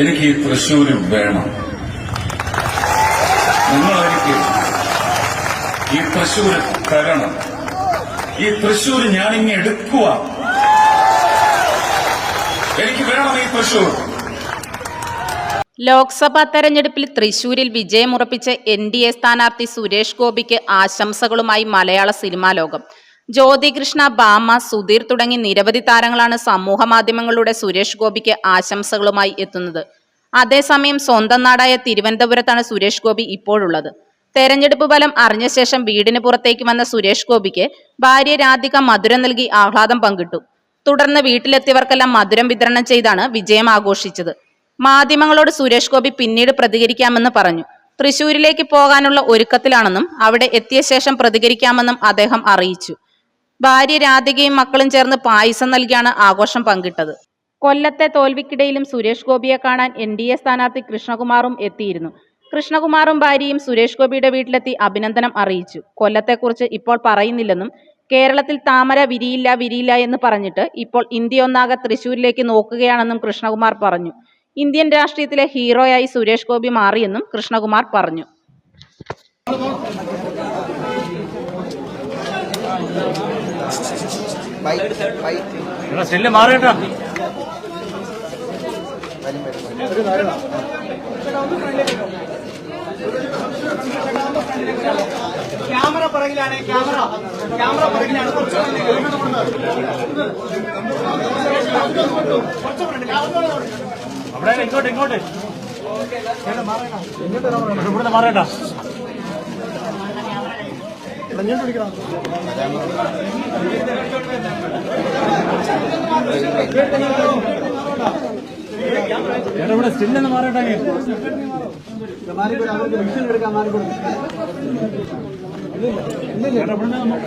എനിക്ക് ഈ തൃശ്ശൂര് വേണം. നിങ്ങളെനിക്ക് ഈ തൃശ്ശൂര് തരണം. ഈ തൃശ്ശൂര് ഞാനിങ്ങ് എടുക്കുക എനിക്ക് വേണം ഈ തൃശ്ശൂർ. ലോക്സഭാ തെരഞ്ഞെടുപ്പിൽ തൃശൂരിൽ വിജയമുറപ്പിച്ച എൻ ഡി എ സ്ഥാനാർത്ഥി സുരേഷ് ഗോപിക്ക് ആശംസകളുമായി മലയാള സിനിമാ ലോകം. ജ്യോതികൃഷ്ണ ബാമ സുധീർ തുടങ്ങി നിരവധി താരങ്ങളാണ് സമൂഹ മാധ്യമങ്ങളിലൂടെ സുരേഷ് ഗോപിക്ക് ആശംസകളുമായി എത്തുന്നത്. അതേസമയം സ്വന്തം നാടായ തിരുവനന്തപുരത്താണ് സുരേഷ് ഗോപി ഇപ്പോഴുള്ളത്. തെരഞ്ഞെടുപ്പ് ഫലം അറിഞ്ഞ ശേഷം വീടിന് പുറത്തേക്ക് വന്ന സുരേഷ് ഗോപിക്ക് ഭാര്യ രാധിക മധുരം നൽകി ആഹ്ലാദം പങ്കിട്ടു. തുടർന്ന് വീട്ടിലെത്തിയവർക്കെല്ലാം മധുരം വിതരണം ചെയ്താണ് വിജയം ആഘോഷിച്ചത്. മാധ്യമങ്ങളോട് സുരേഷ് ഗോപി പിന്നീട് പ്രതികരിക്കാമെന്ന് പറഞ്ഞു. തൃശൂരിലേക്ക് പോകാനുള്ള ഒരുക്കത്തിലാണെന്നും അവിടെ എത്തിയ ശേഷം പ്രതികരിക്കാമെന്നും അദ്ദേഹം അറിയിച്ചു. ഭാര്യ രാധികയും മക്കളും ചേർന്ന് പായസം നൽകിയാണ് ആഘോഷം പങ്കിട്ടത്. കൊല്ലത്തെ തോൽവിക്കിടയിലും സുരേഷ് ഗോപിയെ കാണാൻ എൻ ഡി എ സ്ഥാനാർത്ഥി കൃഷ്ണകുമാറും എത്തിയിരുന്നു. കൃഷ്ണകുമാറും ഭാര്യയും സുരേഷ് ഗോപിയുടെ വീട്ടിലെത്തി അഭിനന്ദനം അറിയിച്ചു. കൊല്ലത്തെക്കുറിച്ച് ഇപ്പോൾ പറയുന്നില്ലെന്നും കേരളത്തിൽ താമര വിരിയില്ല വിരിയില്ല എന്ന് പറഞ്ഞിട്ട് ഇപ്പോൾ ഇന്ത്യ ഒന്നാകെ തൃശൂരിലേക്ക് നോക്കുകയാണെന്നും കൃഷ്ണകുമാർ പറഞ്ഞു. ഇന്ത്യൻ രാഷ്ട്രീയത്തിലെ ഹീറോയായി സുരേഷ് ഗോപി മാറിയെന്നും കൃഷ്ണകുമാർ പറഞ്ഞു. എടാ മാറേട്ടാ. ക്യാമറ പിറകിലാണ് ക്യാമറ. ക്യാമറ പിറകിലാണ്. കുറച്ച് അവിടെ ഇങ്ങോട്ട് ഇങ്ങോട്ട്. ഇവിടുന്ന് മാറേട്ടാ ചേട്ടാ ഇവിടെ സ്റ്റില്ലെന്ന് മാറട്ടെ മാറിക്കൂടെ? അവർക്ക് ചേട്ടാ എടുക്കാൻ മാറിക്കൂടെ? ചേട്ടാ ഇല്ല മാറേട്ടാ